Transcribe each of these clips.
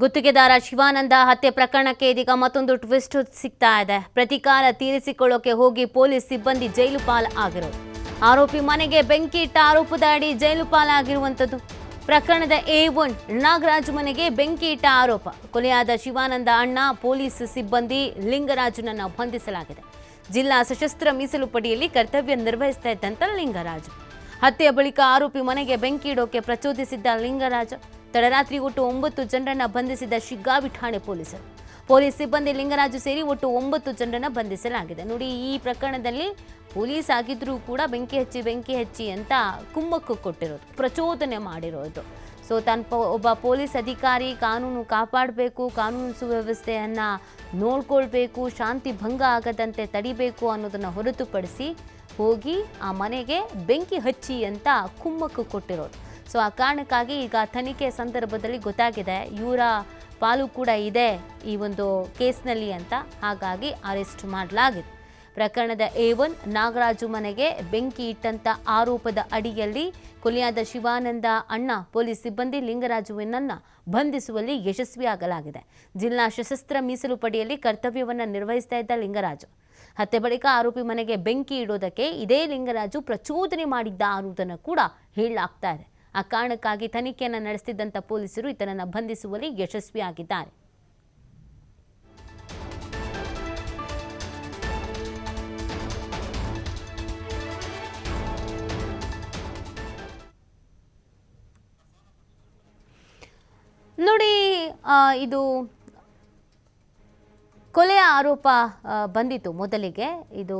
ಗುತ್ತಿಗೆದಾರ ಶಿವಾನಂದ ಹತ್ಯೆ ಪ್ರಕರಣಕ್ಕೆ ಇದೀಗ ಮತ್ತೊಂದು ಟ್ವಿಸ್ಟ್ ಸಿಗ್ತಾ ಇದೆ. ಪ್ರತಿಕಾರ ತೀರಿಸಿಕೊಳ್ಳೋಕೆ ಹೋಗಿ ಪೊಲೀಸ್ ಸಿಬ್ಬಂದಿ ಜೈಲು ಪಾಲ್ ಆಗಿರೋದು ಆರೋಪಿ ಮನೆಗೆ ಬೆಂಕಿ ಇಟ್ಟ ಆರೋಪದ ಅಡಿ ಜೈಲು ಪಾಲಾಗಿರುವಂಥದ್ದು. ಪ್ರಕರಣದ ಎ ಒನ್, ನಾಗರಾಜ್ ಮನೆಗೆ ಬೆಂಕಿ ಇಟ್ಟ ಆರೋಪ. ಕೊಲೆಯಾದ ಶಿವಾನಂದ ಅಣ್ಣ, ಪೊಲೀಸ್ ಸಿಬ್ಬಂದಿ ಲಿಂಗರಾಜನನ್ನು ಬಂಧಿಸಲಾಗಿದೆ. ಜಿಲ್ಲಾ ಸಶಸ್ತ್ರ ಮೀಸಲು ಪಡೆಯಲ್ಲಿ ಕರ್ತವ್ಯ ನಿರ್ವಹಿಸ್ತಾ ಇದ್ದಂತ ಲಿಂಗರಾಜು. ಹತ್ಯೆಯ ಬಳಿಕ ಆರೋಪಿ ಮನೆಗೆ ಬೆಂಕಿ ಇಡೋಕೆ ಪ್ರಚೋದಿಸಿದ್ದ ಲಿಂಗರಾಜ. ತಡರಾತ್ರಿ ಒಟ್ಟು ಒಂಬತ್ತು ಜನರನ್ನ ಬಂಧಿಸಿದ ಶಿಗ್ಗಾವಿ ಠಾಣೆ ಪೊಲೀಸರು. ಪೊಲೀಸ್ ಸಿಬ್ಬಂದಿ ಲಿಂಗರಾಜು ಸೇರಿ ಒಟ್ಟು ಒಂಬತ್ತು ಜನರನ್ನ ಬಂಧಿಸಲಾಗಿದೆ. ನೋಡಿ, ಈ ಪ್ರಕರಣದಲ್ಲಿ ಪೊಲೀಸ್ ಆಗಿದ್ರೂ ಕೂಡ ಬೆಂಕಿ ಹಚ್ಚಿ ಬೆಂಕಿ ಹಚ್ಚಿ ಅಂತ ಕುಮ್ಮಕ್ಕು ಕೊಟ್ಟಿರೋದು, ಪ್ರಚೋದನೆ ಮಾಡಿರೋದು. ಸೊ ತನ್ನ ಪ- ಒಬ್ಬ ಪೊಲೀಸ್ ಅಧಿಕಾರಿ ಕಾನೂನು ಕಾಪಾಡಬೇಕು, ಕಾನೂನು ಸುವ್ಯವಸ್ಥೆಯನ್ನು ನೋಡ್ಕೊಳ್ಬೇಕು, ಶಾಂತಿ ಭಂಗ ಆಗದಂತೆ ತಡಿಬೇಕು ಅನ್ನೋದನ್ನು ಹೊರತುಪಡಿಸಿ ಹೋಗಿ ಆ ಮನೆಗೆ ಬೆಂಕಿ ಹಚ್ಚಿ ಅಂತ ಕುಮ್ಮಕ್ಕು ಕೊಟ್ಟಿರೋದು. ಸೊ ಆ ಕಾರಣಕ್ಕಾಗಿ ಈಗ ತನಿಖೆ ಸಂದರ್ಭದಲ್ಲಿ ಗೊತ್ತಾಗಿದೆ. ಇವರ ಪಾಲು ಕೂಡ ಇದೆ ಈ ಒಂದು ಕೇಸ್ನಲ್ಲಿ ಅಂತ. ಹಾಗಾಗಿ ಅರೆಸ್ಟ್ ಮಾಡಲಾಗಿದೆ. ಪ್ರಕರಣದ ಎ ಒನ್ ನಾಗರಾಜು ಮನೆಗೆ ಬೆಂಕಿ ಇಟ್ಟಂತ ಆರೋಪದ ಅಡಿಯಲ್ಲಿ ಕೊಲೆಯಾದ ಶಿವಾನಂದ ಅಣ್ಣ ಪೊಲೀಸ್ ಸಿಬ್ಬಂದಿ ಲಿಂಗರಾಜುವನ್ನ ಬಂಧಿಸುವಲ್ಲಿ ಯಶಸ್ವಿಯಾಗಲಾಗಿದೆ. ಜಿಲ್ಲಾ ಸಶಸ್ತ್ರ ಮೀಸಲು ಪಡೆಯಲ್ಲಿ ಕರ್ತವ್ಯವನ್ನು ನಿರ್ವಹಿಸ್ತಾ ಇದ್ದ ಲಿಂಗರಾಜು. ಹತ್ಯೆ ಬಳಿಕ ಆರೋಪಿ ಮನೆಗೆ ಬೆಂಕಿ ಇಡೋದಕ್ಕೆ ಇದೇ ಲಿಂಗರಾಜು ಪ್ರಚೋದನೆ ಮಾಡಿದ್ದ ಅನ್ನೋದನ್ನು ಕೂಡ ಹೇಳಲಾಗ್ತಾ ಇದೆ. ಆ ಕಾರಣಕ್ಕಾಗಿ ತನಿಖೆಯನ್ನು ನಡೆಸುತ್ತಿದ್ದಂಥ ಪೊಲೀಸರು ಈತನನ್ನು ಬಂಧಿಸುವಲ್ಲಿ ಯಶಸ್ವಿಯಾಗಿದ್ದಾರೆ. ನೋಡಿ ಇದು ಕೊಲೆಯ ಆರೋಪ ಬಂದಿತ್ತು ಮೊದಲಿಗೆ. ಇದು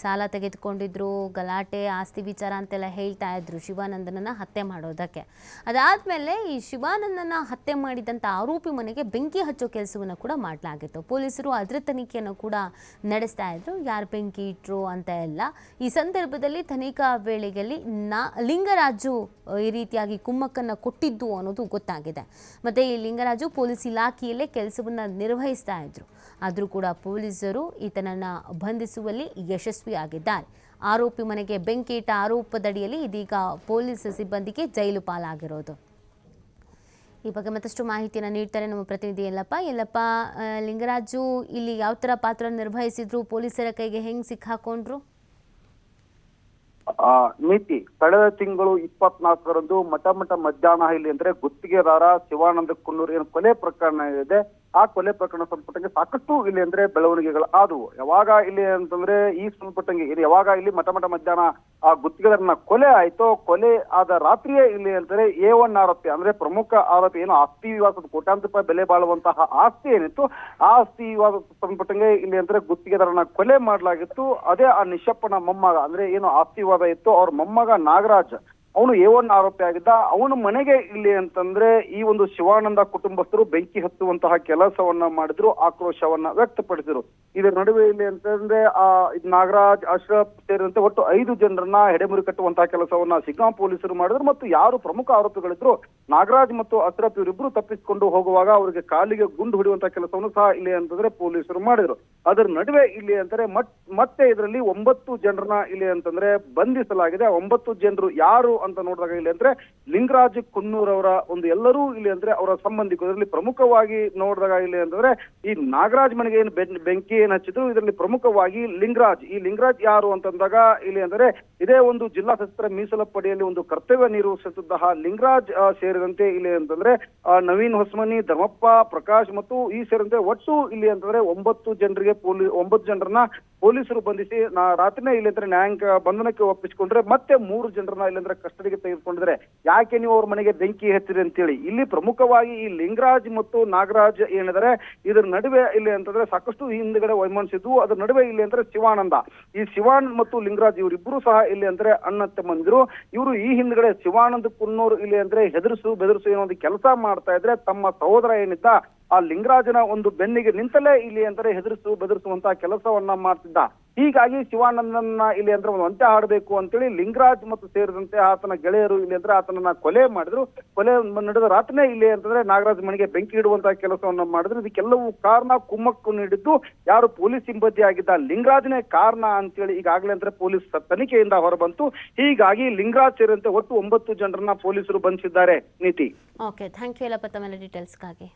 ಸಾಲ ತೆಗೆದುಕೊಂಡಿದ್ರು, ಗಲಾಟೆ, ಆಸ್ತಿ ವಿಚಾರ ಅಂತೆಲ್ಲ ಹೇಳ್ತಾ ಇದ್ರು ಶಿವಾನಂದನನ್ನ ಹತ್ಯೆ ಮಾಡೋದಕ್ಕೆ. ಅದಾದಮೇಲೆ ಈ ಶಿವಾನಂದನ ಹತ್ಯೆ ಮಾಡಿದಂಥ ಆರೋಪಿ ಮನೆಗೆ ಬೆಂಕಿ ಹಚ್ಚೋ ಕೆಲಸವನ್ನು ಕೂಡ ಮಾಡಲಾಗಿತ್ತು. ಪೊಲೀಸರು ಅದರ ತನಿಖೆಯನ್ನು ಕೂಡ ನಡೆಸ್ತಾ ಇದ್ರು. ಯಾರು ಬೆಂಕಿ ಇಟ್ರು ಅಂತ ಎಲ್ಲ. ಈ ಸಂದರ್ಭದಲ್ಲಿ ತನಿಖಾ ವೇಳೆಯಲ್ಲಿ ನಾ, ಲಿಂಗರಾಜು ಈ ರೀತಿಯಾಗಿ ಕುಮ್ಮಕ್ಕನ್ನು ಕೊಟ್ಟಿದ್ದು ಅನ್ನೋದು ಗೊತ್ತಾಗಿದೆ. ಮತ್ತು ಈ ಲಿಂಗರಾಜು ಪೊಲೀಸ್ ಇಲಾಖೆಯಲ್ಲೇ ಕೆಲಸವನ್ನು ನಿರ್ವಹಿಸ್ತಾ ಇದ್ರು. ಆದರೂ ಕೂಡ ಪೊಲೀಸರು ಈತನನ್ನು ಬಂಧಿಸುವಲ್ಲಿ ಯಶಸ್ವಿಯಾಗಿದ್ದಾರೆ. ಆರೋಪಿ ಮನೆಗೆ ಬೆಂಕಿ ಇಟ್ಟ ಆರೋಪದಡಿಯಲ್ಲಿ ಇದೀಗ ಪೊಲೀಸ್ ಸಿಬ್ಬಂದಿಗೆ ಜೈಲು ಪಾಲಾಗಿರೋದು. ಈ ಬಗ್ಗೆ ಮತ್ತಷ್ಟು ಮಾಹಿತಿಯನ್ನು ನೀಡ್ತಾರೆ ನಮ್ಮ ಪ್ರತಿನಿಧಿ ಎಲ್ಲಪ್ಪ ಎಲ್ಲಪ್ಪ ಲಿಂಗರಾಜು, ಇಲ್ಲಿ ಯಾವ ಥರ ಪಾತ್ರ ನಿರ್ವಹಿಸಿದ್ರು? ಪೊಲೀಸರ ಕೈಗೆ ಹೆಂಗ್ ಸಿಕ್ಕಾಕೊಂಡ್ರು? ನೀತಿ, ಕಳೆದ ತಿಂಗಳು ಇಪ್ಪತ್ನಾಲ್ಕರಂದು ಮಠ ಮಠ ಮಧ್ಯಾಹ್ನ ಇಲ್ಲಿ ಅಂದ್ರೆ ಗುತ್ತಿಗೆದಾರ ಶಿವಾನಂದ ಕುನ್ನೂರ್ ಏನು ಕೊಲೆ ಪ್ರಕರಣ ಇದೆ. ಆ ಕೊಲೆ ಪ್ರಕರಣ ಸಂಪುಟಕ್ಕೆ ಸಾಕಷ್ಟು ಇಲ್ಲಿ ಅಂದ್ರೆ ಬೆಳವಣಿಗೆಗಳು ಆದವು. ಯಾವಾಗ ಇಲ್ಲಿ ಅಂತಂದ್ರೆ ಈ ಸಂಪುಟಂಗೆ ಇದು ಯಾವಾಗ ಇಲ್ಲಿ ಮಠ ಮಠ ಮಧ್ಯಾಹ್ನ ಆ ಗುತ್ತಿಗೆದಾರನ ಕೊಲೆ ಆಯ್ತೋ, ಕೊಲೆ ಆದ ರಾತ್ರಿಯೇ ಇಲ್ಲಿ ಅಂತಂದ್ರೆ ಎ ಒನ್ ಆರೋಪಿ, ಅಂದ್ರೆ ಪ್ರಮುಖ ಆರೋಪಿ ಏನು ಆಸ್ತಿ ವಿವಾದದ ಕೋಟ್ಯಾಂತರ ರೂಪಾಯಿ ಬೆಲೆ ಬಾಳುವಂತಹ ಆಸ್ತಿ ಏನಿತ್ತು, ಆ ಆಸ್ತಿ ವಿವಾದ ಸಂಪುಟಂಗೆ ಇಲ್ಲಿ ಅಂದ್ರೆ ಗುತ್ತಿಗೆದಾರನ ಕೊಲೆ ಮಾಡಲಾಗಿತ್ತು. ಅದೇ ಆ ನಿಶಪ್ಪನ ಮೊಮ್ಮಗ, ಅಂದ್ರೆ ಏನು ಆಸ್ತಿ ವಿವಾದ ಇತ್ತು, ಅವ್ರ ಮೊಮ್ಮಗ ನಾಗರಾಜ್. ಅವನು ಎ ಒನ್ ಆರೋಪಿ ಆಗಿದ್ದ. ಅವನ ಮನೆಗೆ ಇಲ್ಲಿ ಅಂತಂದ್ರೆ ಈ ಒಂದು ಶಿವಾನಂದ ಕುಟುಂಬಸ್ಥರು ಬೆಂಕಿ ಹತ್ತುವಂತಹ ಕೆಲಸವನ್ನ ಮಾಡಿದ್ರು, ಆಕ್ರೋಶವನ್ನ ವ್ಯಕ್ತಪಡಿಸಿದ್ರು. ಇದರ ನಡುವೆ ಇಲ್ಲಿ ಅಂತಂದ್ರೆ, ಆ ನಾಗರಾಜ್ ಅಶ್ರಫ್ ಸೇರಿದಂತೆ ಒಟ್ಟು ಐದು ಜನರನ್ನ ಹೆಡೆಮುರಿ ಕಟ್ಟುವಂತಹ ಕೆಲಸವನ್ನ ಸಿಗ್ಗಾಂ ಪೊಲೀಸರು ಮಾಡಿದ್ರು. ಮತ್ತು ಯಾರು ಪ್ರಮುಖ ಆರೋಪಿಗಳಿದ್ರು, ನಾಗರಾಜ್ ಮತ್ತು ಅಶ್ರಫ್ ಇವರಿಬ್ರು ತಪ್ಪಿಸಿಕೊಂಡು ಹೋಗುವಾಗ ಅವರಿಗೆ ಕಾಲಿಗೆ ಗುಂಡು ಹೊಡೆಯುವಂತಹ ಕೆಲಸವನ್ನು ಸಹ ಇಲ್ಲಿ ಅಂತಂದ್ರೆ ಪೊಲೀಸರು ಮಾಡಿದ್ರು. ಅದರ ನಡುವೆ ಇಲ್ಲಿ ಅಂತಾರೆ ಮತ್, ಮತ್ತೆ ಇದರಲ್ಲಿ ಒಂಬತ್ತು ಜನರನ್ನ ಇಲ್ಲಿ ಅಂತಂದ್ರೆ ಬಂಧಿಸಲಾಗಿದೆ. ಒಂಬತ್ತು ಜನರು ಯಾರು ಅಂತ ನೋಡಿದಾಗ ಇಲ್ಲಿ ಅಂದ್ರೆ ಲಿಂಗರಾಜ್ ಕುನ್ನೂರ್ ಅವರ ಒಂದು ಎಲ್ಲರೂ ಇಲ್ಲಿ ಅಂದ್ರೆ ಅವರ ಸಂಬಂಧಿಕರು. ಇದರಲ್ಲಿ ಪ್ರಮುಖವಾಗಿ ನೋಡಿದಾಗ ಇಲ್ಲಿ ಅಂತಂದ್ರೆ ಈ ನಾಗರಾಜ್ ಮನೆಗೆ ಏನು ಬೆಂಕಿ ಏನು ಹಚ್ಚಿದ್ರು, ಇದರಲ್ಲಿ ಪ್ರಮುಖವಾಗಿ ಲಿಂಗರಾಜ್. ಈ ಲಿಂಗರಾಜ್ ಯಾರು ಅಂತಂದಾಗ ಇಲ್ಲಿ ಅಂದ್ರೆ ಇದೇ ಒಂದು ಜಿಲ್ಲಾ ಸಶಸ್ತ್ರ ಮೀಸಲು ಪಡೆಯಲ್ಲಿ ಒಂದು ಕರ್ತವ್ಯ ನಿರ್ವಹಿಸುತ್ತಿದ್ದ ಲಿಂಗರಾಜ್ ಸೇರಿದಂತೆ ಇಲ್ಲಿ ಅಂತಂದ್ರೆ ನವೀನ್ ಹೊಸ್ಮನಿ, ಧರ್ಮಪ್ಪ, ಪ್ರಕಾಶ್ ಮತ್ತು ಈ ಸೇರಿದಂತೆ ಒಟ್ಟು ಇಲ್ಲಿ ಅಂತಂದ್ರೆ ಒಂಬತ್ತು ಜನರಿಗೆ ಪೊಲೀಸ್ ಒಂಬತ್ತು ಜನರನ್ನ ಪೊಲೀಸರು ಬಂಧಿಸಿ, ನಾ, ರಾತ್ರಿನೇ ಇಲ್ಲಿ ಅಂದ್ರೆ ನ್ಯಾಯಾಂಗ ಬಂಧನಕ್ಕೆ ಒಪ್ಪಿಸಿಕೊಂಡ್ರೆ ಮತ್ತೆ ಮೂರು ಜನರನ್ನ ಇಲ್ಲಿ ಅಂದ್ರೆ ಕಸ್ಟಡಿಗೆ ತೆಗೆದುಕೊಂಡಿದ್ರೆ ಯಾಕೆ ನೀವು ಅವ್ರ ಮನೆಗೆ ಬೆಂಕಿ ಹಚ್ಚಿರಿ ಅಂತೇಳಿ. ಇಲ್ಲಿ ಪ್ರಮುಖವಾಗಿ ಈ ಲಿಂಗರಾಜ್ ಮತ್ತು ನಾಗರಾಜ್ ಏನಿದ್ದಾರೆ, ಇದರ ನಡುವೆ ಇಲ್ಲಿ ಅಂತಂದ್ರೆ ಸಾಕಷ್ಟು ಹಿಂದ್ಗಡೆ ವೈಮನಸಿದ್ವು ಅದರ ನಡುವೆ ಇಲ್ಲಿ ಅಂದ್ರೆ ಶಿವಾನಂದ. ಈ ಶಿವಾನಂದ್ ಮತ್ತು ಲಿಂಗರಾಜ್ ಇವರಿಬ್ಬರು ಸಹ ಇಲ್ಲಿ ಅಂದ್ರೆ ಅಣ್ಣ ತಮ್ಮಂದಿರು. ಇವರು ಈ ಹಿಂದ್ಗಡೆ ಶಿವಾನಂದ ಕುನ್ನೂರು ಇಲ್ಲಿ ಅಂದ್ರೆ ಹೆದರಿಸು, ಬೆದರಿಸು ಏನೋ ಒಂದು ಕೆಲಸ ಮಾಡ್ತಾ ಇದ್ರೆ ತಮ್ಮ ಸಹೋದರ ಏನಿದ್ದ, ಆ ಲಿಂಗರಾಜನ ಒಂದು ಬೆನ್ನಿಗೆ ನಿಂತಲೇ ಇಲ್ಲಿ ಅಂದ್ರೆ ಹೆದರಿಸು ಬೆದರಿಸುವಂತಹ ಕೆಲಸವನ್ನ ಮಾಡ್ತಿದ್ದ. ಹೀಗಾಗಿ ಶಿವಾನಂದನ ಇಲ್ಲಿ ಅಂದ್ರೆ ಒಂದು ಅಂತ್ಯ ಆಡಬೇಕು ಅಂತೇಳಿ ಲಿಂಗರಾಜ್ ಮತ್ತು ಸೇರಿದಂತೆ ಆತನ ಗೆಳೆಯರು ಇಲ್ಲಿ ಅಂದ್ರೆ ಆತನನ್ನ ಕೊಲೆ ಮಾಡಿದ್ರು. ಕೊಲೆ ನಡೆದ ರಾತ್ರಿನೇ ಇಲ್ಲಿ ಅಂತಂದ್ರೆ ನಾಗರಾಜ್ ಮನೆಗೆ ಬೆಂಕಿ ಇಡುವಂತಹ ಕೆಲಸವನ್ನ ಮಾಡಿದ್ರು. ಇದಕ್ಕೆಲ್ಲವೂ ಕಾರಣ ಕುಮ್ಮಕ್ಕು ನೀಡಿದ್ದು. ಯಾರು ಪೊಲೀಸ್ ಸಿಬ್ಬಂದಿ ಆಗಿದ್ದ ಲಿಂಗರಾಜ್ನೇ ಕಾರಣ ಅಂತೇಳಿ ಈಗಾಗಲೇ ಅಂದ್ರೆ ಪೊಲೀಸ್ ತನಿಖೆಯಿಂದ ಹೊರಬಂತು. ಹೀಗಾಗಿ ಲಿಂಗರಾಜ್ ಸೇರಿದಂತೆ ಒಟ್ಟು ಒಂಬತ್ತು ಜನರನ್ನ ಪೊಲೀಸರು ಬಂಧಿಸಿದ್ದಾರೆ. ನೀತಿ. Okay thank you ಡೀಟೇಲ್ಸ್ಗಾಗಿ